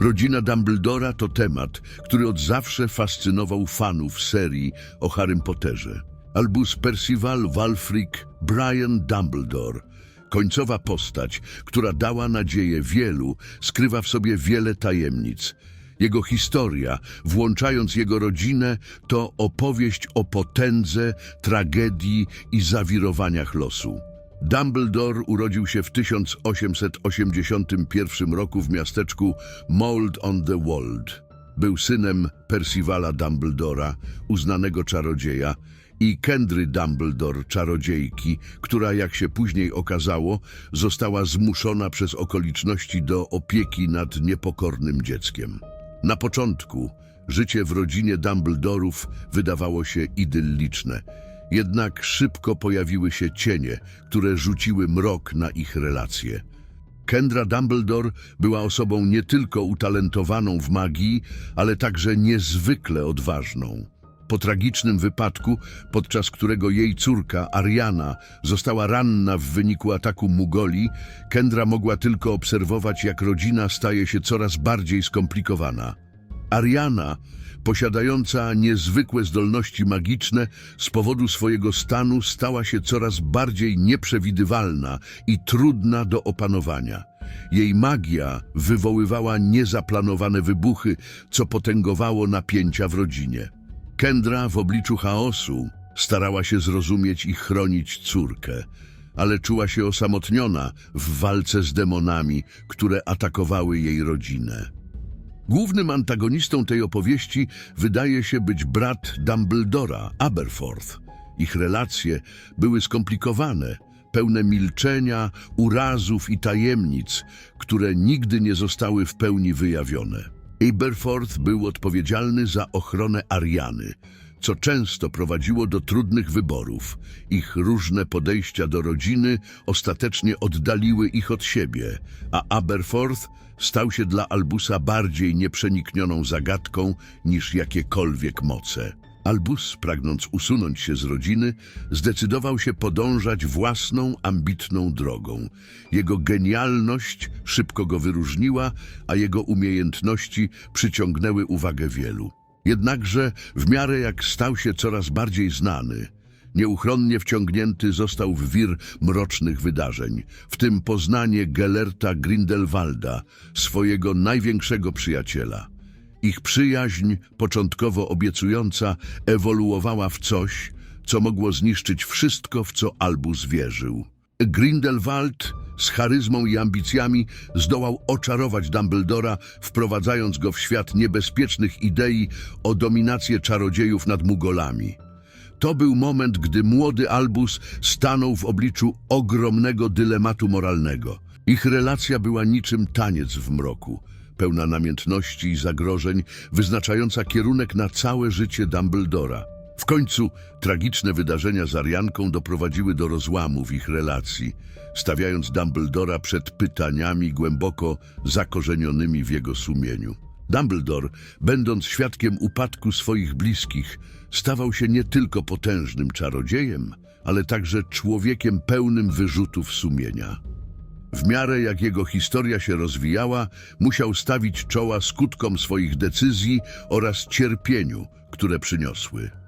Rodzina Dumbledora to temat, który od zawsze fascynował fanów serii o Harrym Potterze. Albus Percival Wulfric Brian Dumbledore, końcowa postać, która dała nadzieję wielu, skrywa w sobie wiele tajemnic. Jego historia, włączając jego rodzinę, to opowieść o potędze, tragedii i zawirowaniach losu. Dumbledore urodził się w 1881 roku w miasteczku Mold on the Wold. Był synem Percivala Dumbledora, uznanego czarodzieja, i Kendry Dumbledore, czarodziejki, która, jak się później okazało, została zmuszona przez okoliczności do opieki nad niepokornym dzieckiem. Na początku życie w rodzinie Dumbledorów wydawało się idylliczne, jednak szybko pojawiły się cienie, które rzuciły mrok na ich relacje. Kendra Dumbledore była osobą nie tylko utalentowaną w magii, ale także niezwykle odważną. Po tragicznym wypadku, podczas którego jej córka, Ariana, została ranna w wyniku ataku Mugoli, Kendra mogła tylko obserwować, jak rodzina staje się coraz bardziej skomplikowana. Ariana, posiadająca niezwykłe zdolności magiczne, z powodu swojego stanu stała się coraz bardziej nieprzewidywalna i trudna do opanowania. Jej magia wywoływała niezaplanowane wybuchy, co potęgowało napięcia w rodzinie. Kendra w obliczu chaosu starała się zrozumieć i chronić córkę, ale czuła się osamotniona w walce z demonami, które atakowały jej rodzinę. Głównym antagonistą tej opowieści wydaje się być brat Dumbledora, Aberforth. Ich relacje były skomplikowane, pełne milczenia, urazów i tajemnic, które nigdy nie zostały w pełni wyjawione. Aberforth był odpowiedzialny za ochronę Ariany, co często prowadziło do trudnych wyborów. Ich różne podejścia do rodziny ostatecznie oddaliły ich od siebie, a Aberforth stał się dla Albusa bardziej nieprzeniknioną zagadką niż jakiekolwiek moce. Albus, pragnąc usunąć się z rodziny, zdecydował się podążać własną, ambitną drogą. Jego genialność szybko go wyróżniła, a jego umiejętności przyciągnęły uwagę wielu. Jednakże, w miarę jak stał się coraz bardziej znany, nieuchronnie wciągnięty został w wir mrocznych wydarzeń, w tym poznanie Gellerta Grindelwalda, swojego największego przyjaciela. Ich przyjaźń, początkowo obiecująca, ewoluowała w coś, co mogło zniszczyć wszystko, w co Albus wierzył. Grindelwald z charyzmą i ambicjami zdołał oczarować Dumbledora, wprowadzając go w świat niebezpiecznych idei o dominację czarodziejów nad Mugolami. To był moment, gdy młody Albus stanął w obliczu ogromnego dylematu moralnego. Ich relacja była niczym taniec w mroku, pełna namiętności i zagrożeń, wyznaczająca kierunek na całe życie Dumbledora. W końcu tragiczne wydarzenia z Arianką doprowadziły do rozłamu w ich relacji, stawiając Dumbledora przed pytaniami głęboko zakorzenionymi w jego sumieniu. Dumbledore, będąc świadkiem upadku swoich bliskich, stawał się nie tylko potężnym czarodziejem, ale także człowiekiem pełnym wyrzutów sumienia. W miarę jak jego historia się rozwijała, musiał stawić czoła skutkom swoich decyzji oraz cierpieniu, które przyniosły.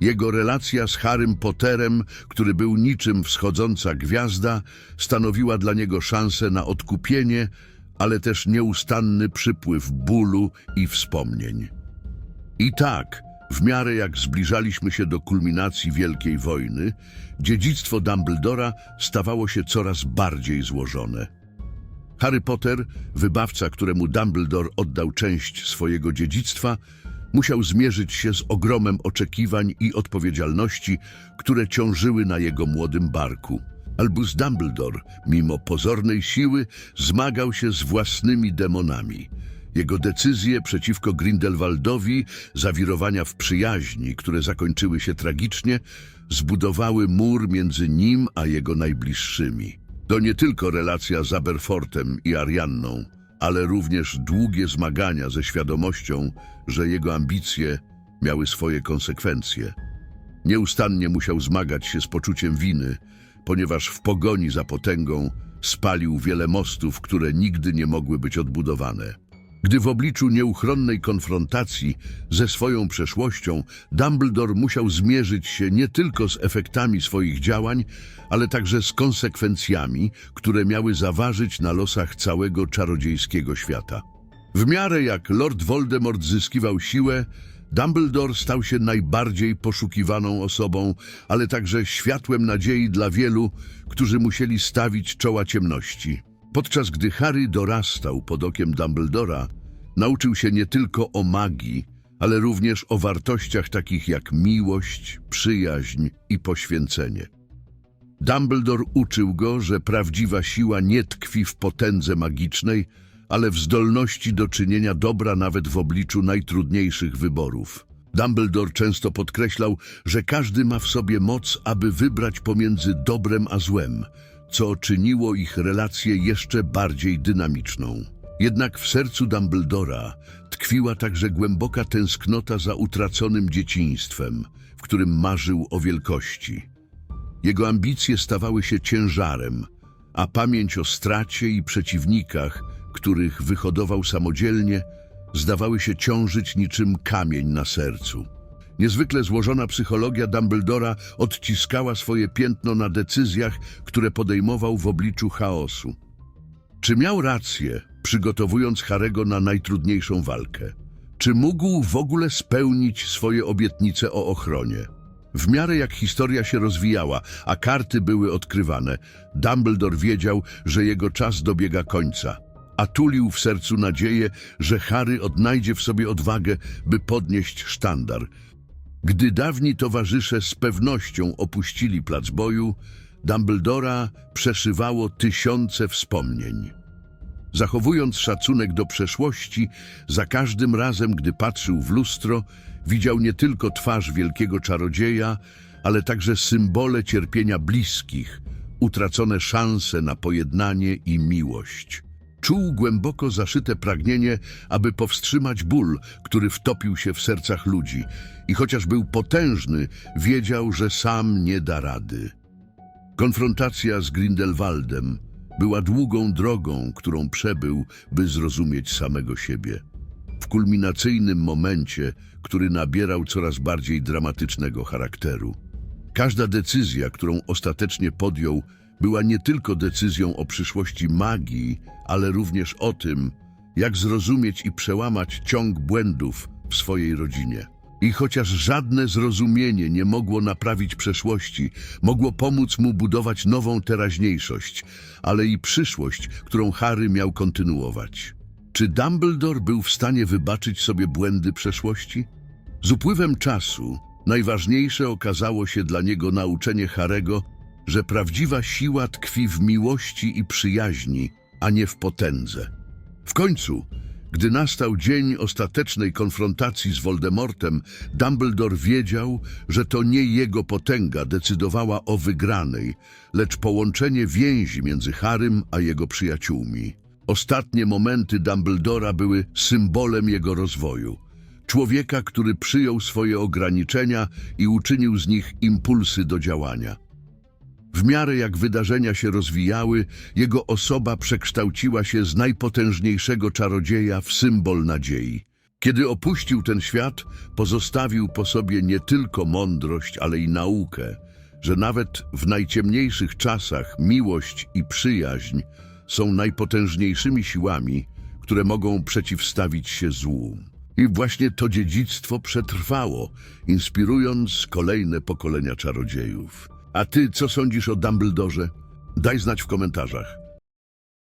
Jego relacja z Harrym Potterem, który był niczym wschodząca gwiazda, stanowiła dla niego szansę na odkupienie, ale też nieustanny przypływ bólu i wspomnień. I tak, w miarę jak zbliżaliśmy się do kulminacji Wielkiej Wojny, dziedzictwo Dumbledora stawało się coraz bardziej złożone. Harry Potter, wybawca, któremu Dumbledore oddał część swojego dziedzictwa, musiał zmierzyć się z ogromem oczekiwań i odpowiedzialności, które ciążyły na jego młodym barku. Albus Dumbledore, mimo pozornej siły, zmagał się z własnymi demonami. Jego decyzje przeciwko Grindelwaldowi, zawirowania w przyjaźni, które zakończyły się tragicznie, zbudowały mur między nim a jego najbliższymi. To nie tylko relacja z Aberfortem i Arianną, ale również długie zmagania ze świadomością, że jego ambicje miały swoje konsekwencje. Nieustannie musiał zmagać się z poczuciem winy, ponieważ w pogoni za potęgą spalił wiele mostów, które nigdy nie mogły być odbudowane. Gdy w obliczu nieuchronnej konfrontacji ze swoją przeszłością, Dumbledore musiał zmierzyć się nie tylko z efektami swoich działań, ale także z konsekwencjami, które miały zaważyć na losach całego czarodziejskiego świata. W miarę jak Lord Voldemort zyskiwał siłę, Dumbledore stał się najbardziej poszukiwaną osobą, ale także światłem nadziei dla wielu, którzy musieli stawić czoła ciemności. Podczas gdy Harry dorastał pod okiem Dumbledora, nauczył się nie tylko o magii, ale również o wartościach takich jak miłość, przyjaźń i poświęcenie. Dumbledore uczył go, że prawdziwa siła nie tkwi w potędze magicznej, ale w zdolności do czynienia dobra nawet w obliczu najtrudniejszych wyborów. Dumbledore często podkreślał, że każdy ma w sobie moc, aby wybrać pomiędzy dobrem a złem, co czyniło ich relację jeszcze bardziej dynamiczną. Jednak w sercu Dumbledora tkwiła także głęboka tęsknota za utraconym dzieciństwem, w którym marzył o wielkości. Jego ambicje stawały się ciężarem, a pamięć o stracie i przeciwnikach, których wyhodował samodzielnie, zdawały się ciążyć niczym kamień na sercu. Niezwykle złożona psychologia Dumbledora odciskała swoje piętno na decyzjach, które podejmował w obliczu chaosu. Czy miał rację, przygotowując Harego na najtrudniejszą walkę? Czy mógł w ogóle spełnić swoje obietnice o ochronie? W miarę jak historia się rozwijała, a karty były odkrywane, Dumbledore wiedział, że jego czas dobiega końca, a tulił w sercu nadzieję, że Harry odnajdzie w sobie odwagę, by podnieść sztandar. Gdy dawni towarzysze z pewnością opuścili plac boju, Dumbledora przeszywało tysiące wspomnień. Zachowując szacunek do przeszłości, za każdym razem, gdy patrzył w lustro, widział nie tylko twarz wielkiego czarodzieja, ale także symbole cierpienia bliskich, utracone szanse na pojednanie i miłość. Czuł głęboko zaszyte pragnienie, aby powstrzymać ból, który wtopił się w sercach ludzi i chociaż był potężny, wiedział, że sam nie da rady. Konfrontacja z Grindelwaldem była długą drogą, którą przebył, by zrozumieć samego siebie. W kulminacyjnym momencie, który nabierał coraz bardziej dramatycznego charakteru. Każda decyzja, którą ostatecznie podjął, była nie tylko decyzją o przyszłości magii, ale również o tym, jak zrozumieć i przełamać ciąg błędów w swojej rodzinie. I chociaż żadne zrozumienie nie mogło naprawić przeszłości, mogło pomóc mu budować nową teraźniejszość, ale i przyszłość, którą Harry miał kontynuować. Czy Dumbledore był w stanie wybaczyć sobie błędy przeszłości? Z upływem czasu najważniejsze okazało się dla niego nauczenie Harego, że prawdziwa siła tkwi w miłości i przyjaźni, a nie w potędze. W końcu, gdy nastał dzień ostatecznej konfrontacji z Voldemortem, Dumbledore wiedział, że to nie jego potęga decydowała o wygranej, lecz połączenie więzi między Harrym a jego przyjaciółmi. Ostatnie momenty Dumbledora były symbolem jego rozwoju. Człowieka, który przyjął swoje ograniczenia i uczynił z nich impulsy do działania. W miarę jak wydarzenia się rozwijały, jego osoba przekształciła się z najpotężniejszego czarodzieja w symbol nadziei. Kiedy opuścił ten świat, pozostawił po sobie nie tylko mądrość, ale i naukę, że nawet w najciemniejszych czasach miłość i przyjaźń są najpotężniejszymi siłami, które mogą przeciwstawić się złu. I właśnie to dziedzictwo przetrwało, inspirując kolejne pokolenia czarodziejów. A ty co sądzisz o Dumbledorze? Daj znać w komentarzach.